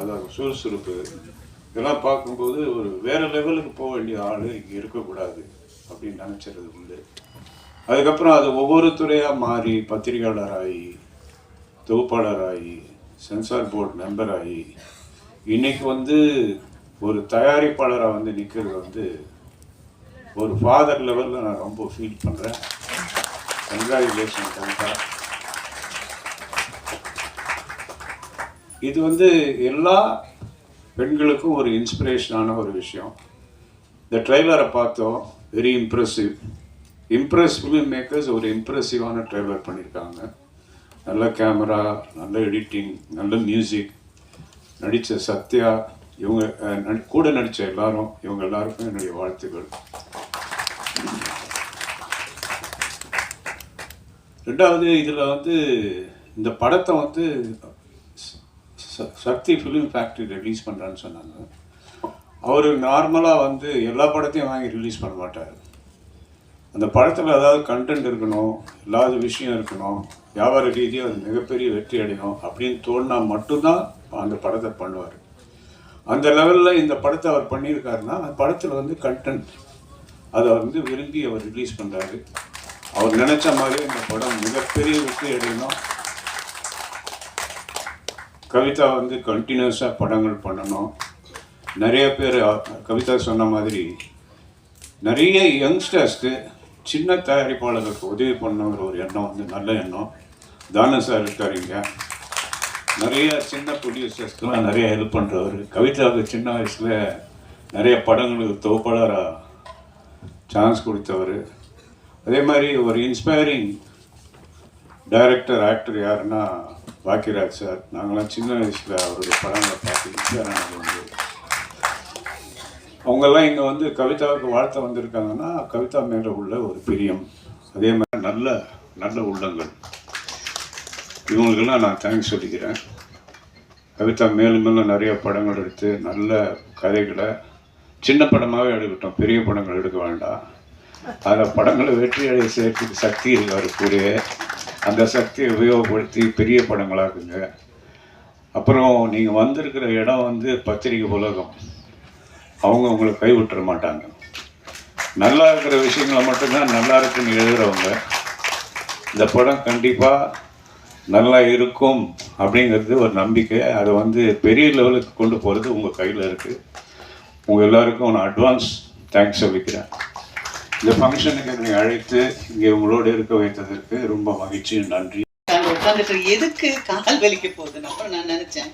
அதாவது சுறுசுறுப்பு. இதெல்லாம் பார்க்கும்போது ஒரு வேற லெவலுக்கு போக வேண்டிய ஆள் இங்கே இருக்கக்கூடாது அப்படின்னு நினச்சிறது உண்டு. அதுக்கப்புறம் அது ஒவ்வொரு துறையாக மாறி பத்திரிகையாளராகி தொகுப்பாளராகி சென்சார் போர்டு மெம்பர் ஆகி இன்னைக்கு வந்து ஒரு தயாரிப்பாளராக வந்து நிற்கிறது வந்து ஒரு ஃபாதர் லெவலில் நான் ரொம்ப ஃபீல் பண்ணுறேன் கங்க்ராச்சுலேஷன் கவிதா இது வந்து எல்லா பெண்களுக்கும் ஒரு இன்ஸ்பிரேஷனான ஒரு விஷயம். இந்த ட்ரெய்லரை பார்த்தோம் very impressive impress film makers ஒரு இம்ப்ரெசிவான ட்ரெய்லர் பண்ணியிருக்காங்க நல்ல கேமரா நல்ல எடிட்டிங் நல்ல மியூசிக் நடித்த சத்யா இவங்க கூட நடித்த எல்லாரும் இவங்க எல்லாருக்கும் என்னுடைய வாழ்த்துக்கள். ரெண்டாவது இதில் வந்து இந்த படத்தை வந்து சக்தி ஃபிலிம் ஃபேக்ட்ரி ரிலீஸ் பண்ணுறான்னு சொன்னாங்க. அவர் நார்மலாக வந்து எல்லா படத்தையும் வாங்கி ரிலீஸ் பண்ண மாட்டார். அந்த படத்தில் ஏதாவது கண்டென்ட் இருக்கணும் இல்லாத விஷயம் இருக்கணும் வியாபார ரீதியாக அது மிகப்பெரிய வெற்றி அடையும் அப்படின்னு தோணுனா மட்டும்தான் அந்த படத்தை பண்ணுவார். அந்த லெவலில் இந்த படத்தை அவர் பண்ணியிருக்காருன்னா அந்த படத்தில் வந்து கண்டென்ட் அதை வந்து விரும்பி அவர் ரிலீஸ் பண்ணுறாரு அவர் நினச்ச மாதிரி இந்த படம் மிகப்பெரிய வெற்றி அடையணும். கவிதா வந்து கண்டினியூஸாக படங்கள் பண்ணணும். நிறைய பேர் கவிதா சொன்ன மாதிரி நிறைய யங்ஸ்டர்ஸ்க்கு சின்ன தயாரிப்பாளர்களுக்கு உதவி பண்ணுங்கிற ஒரு எண்ணம் வந்து நல்ல எண்ணம். தான சார் இருக்காருங்க நிறைய சின்ன ப்ரொடியூசர்ஸ்க்கெலாம் நிறைய ஹெல்ப் பண்ணுறவர் கவிதாவுக்கு சின்ன வயசில் நிறைய படங்களுக்கு தொகுப்பாளராக சான்ஸ் கொடுத்தவர். அதே மாதிரி ஒரு இன்ஸ்பைரிங் டைரக்டர் ஆக்டர் யாருன்னா பாக்கியராஜ் சார் நாங்களாம் சின்ன வயசில் அவருடைய படங்களை பார்த்து இன்ஸ்பயர் ஆனது அவங்கெல்லாம் இங்கே வந்து கவிதாவுக்கு வாழ்த்த வந்திருக்காங்கன்னா கவிதா மேலே உள்ள ஒரு பிரியம். அதே மாதிரி நல்ல நல்ல உள்ளங்கள். இவங்களுக்கெல்லாம் நான் தேங்க்ஸ் சொல்லிக்கிறேன். கவிதா மேலும் மேலும் நிறைய படங்கள் எடுத்து நல்ல கதைகளை சின்ன படமாகவே எடுக்கட்டும் பெரிய படங்கள் எடுக்க வேண்டாம். அதில் படங்களை வெற்றி அடைய சேர்த்துக்கு சக்தி இருக்கு அவருக்குரிய அந்த சக்தியை உபயோகப்படுத்தி பெரிய படங்களாக்குங்க. அப்புறம் நீங்கள் வந்திருக்கிற இடம் வந்து பத்திரிகை உலகம். அவங்க உங்களை கைவிட்டுற மாட்டாங்க. நல்லா இருக்கிற விஷயங்களை மட்டும்தான் நல்லா இருக்குன்னு எழுதுறவங்க. இந்த படம் கண்டிப்பாக நல்லா இருக்கும் அப்படிங்கிறது ஒரு நம்பிக்கை. அதை வந்து பெரிய லெவலுக்கு கொண்டு போகிறது உங்கள் கையில் இருக்குது உங்கள் எல்லாருக்கும் நான் அட்வான்ஸ் தேங்க்ஸ் சொல்லிக்கிறேன். இந்த ஃபங்க்ஷனுக்கு என்னை அழைத்து இங்கே உங்களோடு இருக்க வைத்ததற்கு ரொம்ப மகிழ்ச்சி நன்றி. அங்க உட்காந்துட்டு எதுக்கு கால் வலிக்க போகுதுன்னு அப்புறம் நான் நினைச்சேன்.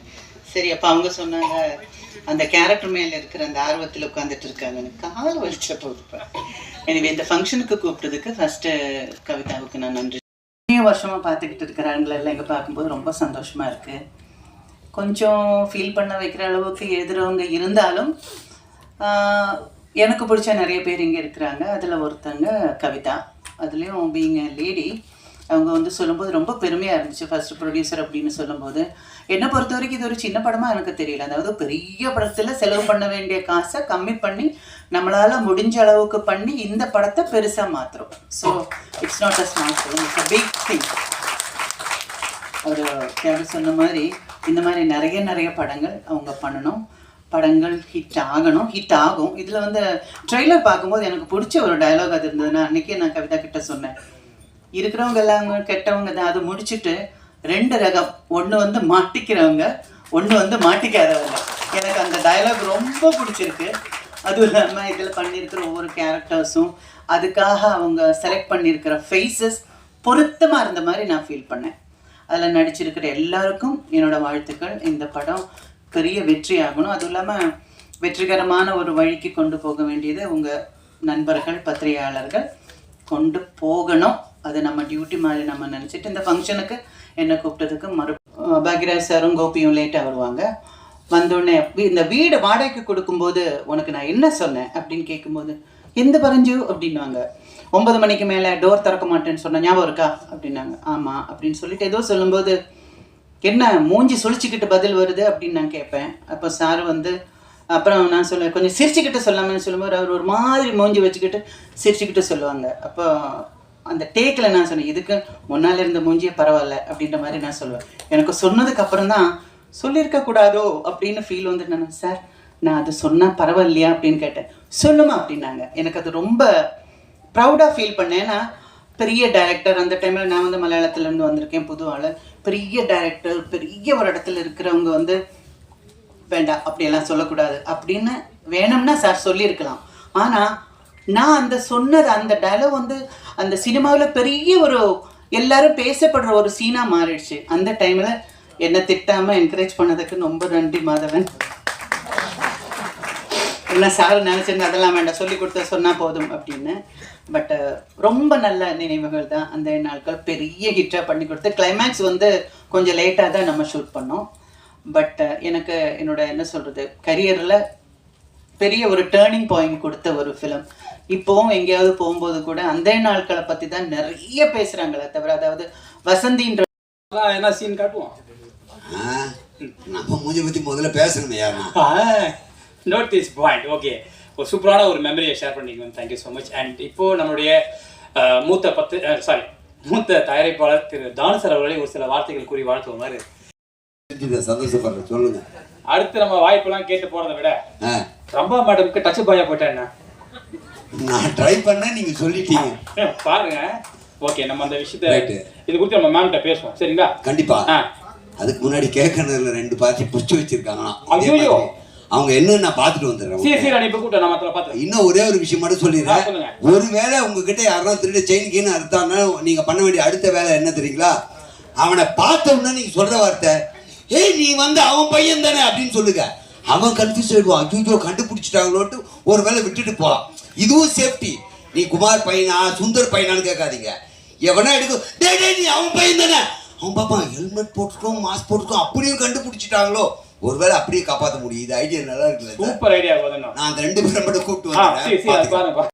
சரி அப்ப அவங்க சொன்னாங்க அந்த கேரக்டர் மேல இருக்கிற அந்த ஆர்வத்துல உட்காந்துட்டு இருக்காங்கன்னு கால் வலிச்ச போகுது எனவே இந்த ஃபங்க்ஷனுக்கு கூப்பிட்டதுக்கு ஃபர்ஸ்ட் கவிதாவுக்கு நான் நன்றி. இத்தனை வருஷமா பார்த்துக்கிட்டு இருக்கிறாங்கள எல்லாம் இங்க பார்க்கும்போது ரொம்ப சந்தோஷமா இருக்கு. கொஞ்சம் ஃபீல் பண்ண வைக்கிற அளவுக்கு எழுதுறவங்க இருந்தாலும் எனக்கு பிடிச்ச நிறைய பேர் இங்கே இருக்கிறாங்க. அதில் ஒருத்தங்க கவிதா. அதுலேயும் பீங் லேடி அவங்க வந்து சொல்லும்போது ரொம்ப பெருமையாக இருந்துச்சு. ஃபர்ஸ்ட் ப்ரொடியூசர் அப்படின்னு சொல்லும்போது. என்னை பொறுத்த வரைக்கும் இது ஒரு சின்ன படமாக எனக்கு தெரியல. அதாவது பெரிய படத்தில் செலவு பண்ண வேண்டிய காசை கம்மி பண்ணி நம்மளால் முடிஞ்ச அளவுக்கு பண்ணி இந்த படத்தை பெருசாக மாற்றுறோம் so it's not a small film it's a big thing அவர் கேரட் சொன்ன மாதிரி இந்த மாதிரி நிறைய நிறைய படங்கள் அவங்க பண்ணணும். படங்கள் ஹிட் ஆகணும் ஹிட் ஆகும். இதில் வந்து ட்ரெய்லர் பார்க்கும்போது எனக்கு பிடிச்ச ஒரு டயலாக் அது இருந்ததுன்னா அன்றைக்கே நான் கவிதா கிட்ட சொன்னேன். இருக்கிறவங்க எல்லாம் கெட்டவங்க தான். அதை முடிச்சுட்டு ரெண்டு ரகம். ஒன்று வந்து மாட்டிக்கிறவங்க ஒன்று வந்து மாட்டிக்காதவங்க. எனக்கு அந்த டயலாக் ரொம்ப பிடிச்சிருக்கு. அதுவும் இல்லாமல் இதில் பண்ணியிருக்கிற ஒவ்வொரு கேரக்டர்ஸும் அதுக்காக அவங்க செலக்ட் பண்ணியிருக்கிற ஃபேஸஸ் பொருத்தமாக இருந்த மாதிரி நான் ஃபீல் பண்ணேன். அதில் நடிச்சிருக்கிற எல்லாருக்கும் என்னோடய வாழ்த்துக்கள். இந்த படம் பெரிய வெற்றி ஆகணும். அதுவும் இல்லாமல் வெற்றிகரமான ஒரு வழிக்கு கொண்டு போக வேண்டியது உங்கள் நண்பர்கள் பத்திரிகையாளர்கள் கொண்டு போகணும். அது நம்ம டியூட்டி மாதிரி நம்ம நினச்சிட்டு இந்த ஃபங்க்ஷனுக்கு என்னை கூப்பிட்டதுக்கு மறு பாக்யராஜ் சாரும் கோபியும் லேட்டாக வருவாங்க. வந்தோடனே இந்த வீடு வாடகைக்கு கொடுக்கும்போது உனக்கு நான் என்ன சொன்னேன் அப்படின்னு கேட்கும்போது எந்த பரஞ்சு? அப்படின்னாங்க. ஒன்பது மணிக்கு மேலே டோர் திறக்க மாட்டேன்னு சொன்ன ஞாபகம் இருக்கா? அப்படின்னாங்க. ஆமாம் அப்படின்னு சொல்லிட்டு ஏதோ சொல்லும்போது என்ன மூஞ்சி சுழிச்சிக்கிட்டு பதில் வருது? அப்படின்னு நான் கேட்பேன். அப்போ சார் வந்து அப்புறம் நான் சொல்லுவேன் கொஞ்சம் சிரிச்சுக்கிட்டு சொல்லாமன்னு சொல்லும்போது அவர் ஒரு மாதிரி மூஞ்சி வச்சுக்கிட்டு சிரிச்சுக்கிட்டு சொல்லுவாங்க. அப்போ அந்த டேக்கில் நான் சொன்னேன் இதுக்கு முன்னால் இருந்த மூஞ்சியே பரவாயில்ல அப்படின்ற மாதிரி நான் சொல்லுவேன். எனக்கு சொன்னதுக்கு அப்புறம் தான் சொல்லியிருக்க கூடாதோ? அப்படின்னு ஃபீல் வந்து நான் சார் நான் அது சொன்னால் பரவாயில்லையா? அப்படின்னு கேட்டேன். சொல்லுமா அப்படின்னாங்க. எனக்கு அது ரொம்ப ப்ரௌடாக ஃபீல் பண்ணேன். ஏன்னா பெரிய டைரக்டர் அந்த டைமில் நான் வந்து மலையாளத்துலேருந்து வந்திருக்கேன் புது ஆள். பெரிய டைரக்டர் பெரிய ஒரு இடத்துல இருக்கிறவங்க வந்து வேண்டாம் அப்படியெல்லாம் சொல்லக்கூடாது. அப்படின்னு வேணும்னா சார் சொல்லியிருக்கலாம். ஆனால் நான் அந்த சொன்னது அந்த டைலாக் வந்து அந்த சினிமாவில் பெரிய ஒரு எல்லாரும் பேசப்படுற ஒரு சீனாக மாறிடுச்சு. அந்த டைமில் என்னை திட்டாமல் என்கரேஜ் பண்ணதுக்கு ரொம்ப நன்றி மாதவன். என்ன சார் நினச்சிருந்தா அதெல்லாம் வேண்டாம் சொல்லி கொடுத்த சொன்னால் போதும் அப்படின்னு. பட் ரொம்ப நல்ல நினைவுகள் தான் அந்த நாட்கள். பெரிய ஹிட்டாக பண்ணி கொடுத்து கிளைமேக்ஸ் வந்து கொஞ்சம் லேட்டாக தான் நம்ம ஷூட் பண்ணோம். பட் எனக்கு என்னோட என்ன சொல்கிறது கரியரில் பெரிய ஒரு டேர்னிங் பாயிண்ட் கொடுத்த ஒரு ஃபிலிம் இப்போவும் எங்கேயாவது போகும்போது கூட அந்த நாட்களை பற்றி தான் நிறைய பேசுகிறாங்களே தவிர அதாவது வசந்தின்ற என்ன சீன் காட்டுவோம்? நம்ம மூஞ்சி பத்தி முதல்ல பேசணுமே யாருன்னா? நோட் திஸ் பாயிண்ட் ஓகே ஒரு சூப்பரான ஒரு மெமரியை ஷேர் பண்ணிக்கணும் தேங்க்யூ ஸோ மச் அண்ட் இப்போ நம்மளுடைய மூத்த பத்து சாரி மூத்த தயாரிப்பாளர் திரு தானு சார் அவர்களை ஒரு சில வார்த்தைகள் கூறி வாழ்த்துவோமாறு. சந்தோஷப்படுறேன் சொல்லுங்க. அடுத்து நம்ம வாய்ப்பெல்லாம் கேட்டு போறதை விட ரம்பா மேடம்க்கு டச் பாயா போயிட்டா என்ன? நான் ட்ரை பண்ணேன் நீங்க சொல்லிட்டீங்க. பாருங்க. ஓகே நம்ம அந்த விஷயத்த. இது குறித்து நம்ம மேம்கிட்ட பேசுவோம். சரிங்களா? கண்டிப்பா. அதுக்கு முன்னாடி கேட்கறதுல ரெண்டு பார்ட்டி புடிச்சு ஐயையோ. மாதிரி. அவங்க என்னன்னு நான் பார்த்துட்டு வந்துடுறேன். இன்னும் ஒரே ஒரு விஷயம் மட்டும் சொல்லிடுறேன். ஒருவேளை உங்ககிட்ட யாருன்னா திருட செயின் கீன்னு அறுத்தாங்கன்னா நீங்க பண்ண வேண்டிய அடுத்த வேலை என்ன தெரியுங்களா? அவனை பார்த்த உடனே நீங்க சொல்ற வார்த்தை ஏய் நீ வந்து அவன் பையன் தானே? அப்படின்னு சொல்லுங்க. அவன் கன்ஃபியூஸ் ஆயிடுவான் ஐயோ கண்டுபிடிச்சிட்டாங்களோட்டு ஒரு வேளை விட்டுட்டு போலாம் இதுவும் சேஃப்டி நீ குமார் பையனா சுந்தர் பையனான்னு கேட்காதீங்க. எவனா எடுக்கும் டேய் நீ அவன் பையன் தானே? அவன் பாப்பா ஹெல்மெட் போட்டுட்டோம் மாஸ்க் போட்டுட்டோம் அப்படியும் கண்டுபிடிச்சிட்டாங்களோ? ஒருவேளை அப்படியே காப்பாற்ற முடியும் இது ஐடியா நல்லா இருக்குல்ல சார்? சூப்பர் ஐடியா நான் அந்த ரெண்டு பேரை மட்டும் கூப்பிட்டு ஆ